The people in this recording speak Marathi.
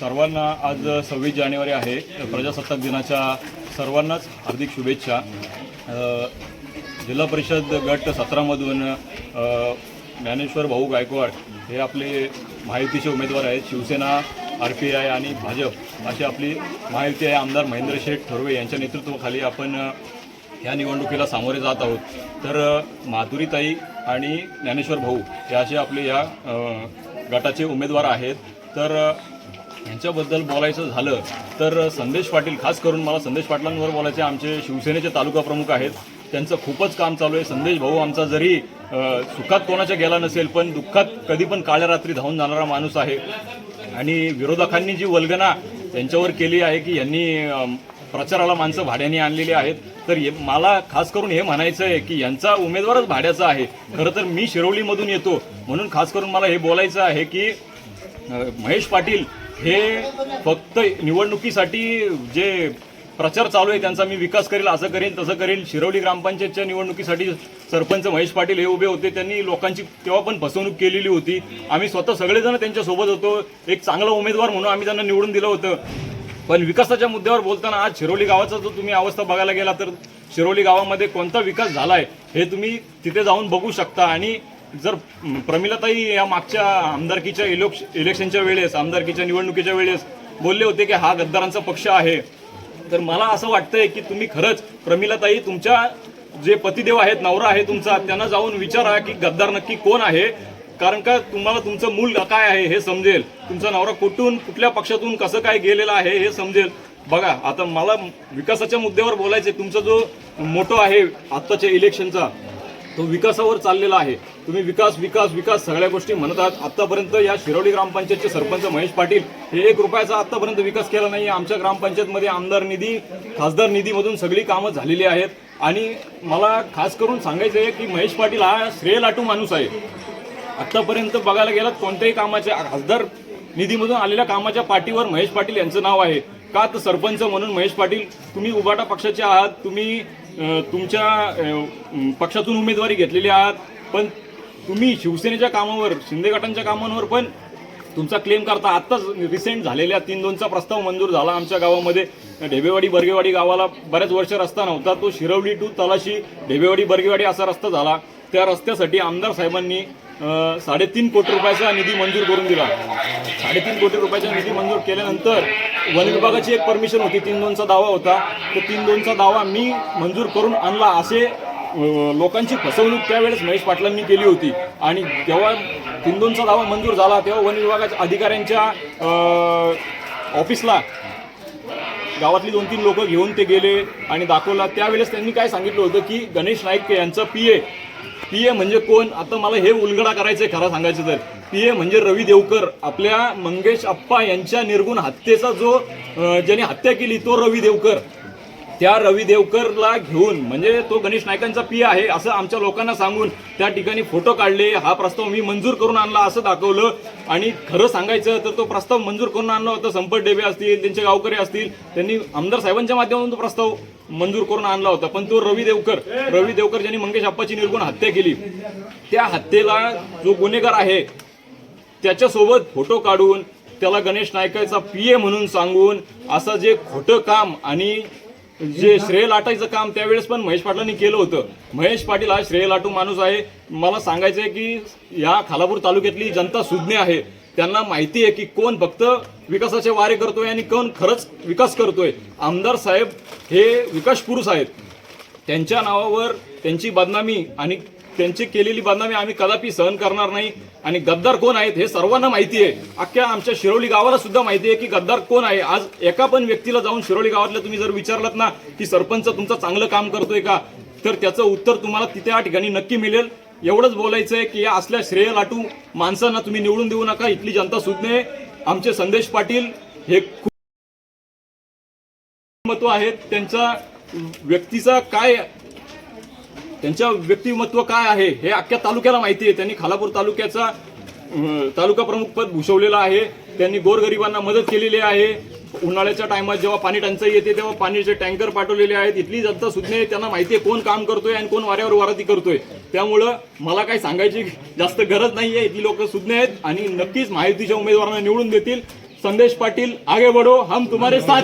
सर्वांना आज सव्वीस जानेवारी आहे. प्रजासत्ताक दिनाच्या सर्वांनाच हार्दिक शुभेच्छा. जिल्हा परिषद गट सतरामधून ज्ञानेश्वर भाऊ गायकवाड हे आपले महायुतीचे उमेदवार आहेत. शिवसेना आर पी आय आणि भाजप अशी आपली महायुती आहे. आमदार महेंद्र शेठ थोरवे यांच्या नेतृत्वाखाली आपण ह्या या निवडणुकीला सामोरे जात आहोत. तर माधुरीताई आणि ज्ञानेश्वर भाऊ हे असे आपले या गटाचे उमेदवार आहेत. तर यांच्याबद्दल बोलायचं झालं तर संदेश पाटील खास करून मला संदेश पाटलांवर बोलायचे आमचे शिवसेनेचे तालुका प्रमुख आहेत. त्यांचं खूपच काम चालू आहे. संदेश भाऊ आमचा जरी सुखात कोणाच्या गेला नसेल पण दुःखात कधी पण काळ्या रात्री धावून जाणारा माणूस आहे. आणि विरोधकांनी जी वल्गना त्यांच्यावर केली आहे की यांनी प्रचाराला माणसं भाड्याने आणलेली आहेत. तर हे- मला खास करून हे म्हणायचं आहे की यांचा उमेदवारच भाड्याचा आहे. खरं तर मी शिरोलीमधून येतो. म्हणून खास करून मला हे बोलायचं आहे की महेश पाटील हे फक्त निवडणुकीसाठी जे प्रचार चालू आहे त्यांचा मी विकास करेल असं करेन तसं करेन. शिरवली ग्रामपंचायतच्या निवडणुकीसाठी सरपंच महेश पाटील हे उभे होते. त्यांनी लोकांची तेव्हा पण फसवणूक केलेली होती. आम्ही स्वतः सगळेजण त्यांच्यासोबत होतो. एक चांगला उमेदवार म्हणून आम्ही त्यांना निवडून दिलं होतं. पण विकासाच्या मुद्द्यावर बोलताना आज शिरोली गावाचा जो तुम्ही अवस्था बघायला गेला तर शिरोली गावामध्ये कोणता विकास झाला आहे हे तुम्ही तिथे जाऊन बघू शकता. आणि जर प्रमिलाताई या मागच्या आमदारकीच्या इलोक्श इलेक्शनच्या वेळेस आमदारकीच्या निवडणुकीच्या वेळेस बोलले होते की हा गद्दारांचा पक्ष आहे. तर मला असं वाटतंय की तुम्ही खरंच प्रमिलाताई तुमच्या जे पतिदेव आहेत नवरा आहे तुमचा त्यांना जाऊन विचारा की गद्दार नक्की कोण आहे. कारण का तुम्हाला तुमचं मूल काय आहे हे समजेल. तुमचा नवरा कुठून कुठल्या पक्षातून कसं काय गेलेला आहे हे समजेल. बघा आता मला विकासाच्या मुद्द्यावर बोलायचं तुमचा जो मोठो आहे आत्ताच्या इलेक्शनचा तो विकासावर चाललेला आहे. तुम्ही विकास विकास विकास सगळ्या गोष्टी म्हणत आहात. आतापर्यंत या शिरोडी ग्रामपंचायतचे सरपंच महेश पाटील हे एक रुपयाचा आतापर्यंत विकास केला नाही आमच्या ग्रामपंचायतमध्ये आमदार निधी खासदार निधीमधून सगळी कामं झालेली आहेत. आणि मला खास करून सांगायचं आहे की महेश पाटील हा श्रेय लाटू माणूस आहे. आत्तापर्यंत बघायला गेलात कोणत्याही कामाच्या खासदार निधीमधून आलेल्या कामाच्या पाठीवर महेश पाटील यांचं नाव आहे. का तर सरपंच म्हणून महेश पाटील तुम्ही उबाटा पक्षाचे आहात तुम्ही तुमच्या पक्षातून उमेदवारी घेतलेली आहात. पण तुम्ही शिवसेनेच्या कामावर शिंदे गटांच्या कामांवर पण तुमचा क्लेम करता. आत्ताच रिसेंट झालेल्या तीन दोनचा प्रस्ताव मंजूर झाला आमच्या गावामध्ये. ढेबेवाडी बर्गेवाडी गावाला बऱ्याच वर्ष रस्ता नव्हता. तो शिरवली टू तलाशी ढेबेवाडी बर्गेवाडी असा रस्ता झाला. त्या रस्त्यासाठी आमदार साहेबांनी साडेतीन कोटी रुपयाचा निधी मंजूर करून दिला. साडेतीन कोटी रुपयाचा निधी मंजूर केल्यानंतर वन विभागाची एक परमिशन होती. तीन दोनचा दावा होता. तो तीन दोनचा दावा मी मंजूर करून आणला असे लोकांची फसवणूक त्यावेळेस महेश पाटलांनी केली होती. आणि तेव्हा तीन दोनचा दावा मंजूर झाला तेव्हा वन विभागाच्या अधिकाऱ्यांच्या ऑफिसला गावातली दोन तीन लोक घेऊन ते गेले आणि दाखवला. त्यावेळेस त्यांनी काय सांगितलं होतं की गणेश नाईक यांचं पी ए. पी ए म्हणजे कोण? आता मला हे उलगडा करायचं आहे खरं सांगायचं तर. पी ए म्हणजे रवी देवकर. आपल्या मंगेश अप्पा यांच्या निर्गुण हत्येचा जो ज्याने हत्या केली तो रवी देवकर. त्या रवी देवकरला घेऊन म्हणजे तो गणेश नायकांचा पी आहे असं आमच्या लोकांना सांगून त्या ठिकाणी फोटो काढले. हा प्रस्ताव मी मंजूर करून आणला असं दाखवलं. आणि खरं सांगायचं तर तो प्रस्ताव मंजूर करून आणला होता. संपत डेबे असतील त्यांचे गावकरी असतील त्यांनी आमदार साहेबांच्या माध्यमातून तो प्रस्ताव मंजूर करून आणला होता. पण तो रवी देवकर रवी देवकर ज्यांनी मंगेश अप्पाची निर्गुण हत्या केली त्या हत्येला जो गुन्हेगार आहे त्याच्यासोबत फोटो काढून त्याला गणेश नायकाचा पी ए म्हणून सांगून असं जे खोटं काम आणि जे श्रेय लाटायचं काम त्यावेळेस पण महेश पाटलांनी केलं होतं. महेश पाटील हा श्रेय लाटू माणूस आहे. मला सांगायचं आहे की या खालापूर तालुक्यातली जनता सुज्ञ आहे. त्यांना माहिती आहे की कोण फक्त विकासाचे वारे करतोय आणि कोण खरंच विकास करतोय. आमदार साहेब हे विकास पुरुष आहेत. त्यांच्या नावावर त्यांची बदनामी आणि त्यांची केलेली बदनामी आम्ही कदापि सहन करणार नाही. आणि गद्दार कोण आहेत हे सर्वांना माहिती आहे. अख्ख्या आमच्या शिरोली गावाला सुद्धा माहिती आहे की गद्दार कोण आहे. आज एका पण व्यक्तीला जाऊन शिरोली गावातल्या तुम्ही जर विचारलात ना की सरपंच तुमचं चांगलं काम करतोय का? तर त्याचं उत्तर तुम्हाला तिथे या ठिकाणी नक्की मिळेल. एवढंच बोलायचं आहे की या असल्या श्रेय लाटू माणसांना तुम्ही निवडून देऊ नका. इथली जनता सुज्ञ आमचे संदेश पाटील हे खूप महत्त्व आहेत. त्यांचा व्यक्तीचा काय त्यांच्या व्यक्तिमत्व काय आहे हे अख्ख्या तालुक्याला माहिती आहे. त्यांनी खालापूर तालुक्याचा तालुका प्रमुख पद भूषवलेलं आहे. त्यांनी गोरगरिबांना मदत केलेली आहे. उन्हाळ्याच्या टायमात जेव्हा पाणी टंचाई येते तेव्हा पाण्याचे टँकर पाठवलेले आहेत. इथली जनता सुज्ञ आहे त्यांना माहिती आहे कोण काम करतोय आणि कोण वाऱ्यावर वाराती करतोय. त्यामुळं मला काही सांगायची जास्त गरज नाही आहे. इथली लोक सुज्ञ आहेत आणि नक्कीच माहितीच्या उमेदवारांना निवडून देतील. संदेश पाटील आगे बढ़ो. हम तुम्हारे साथ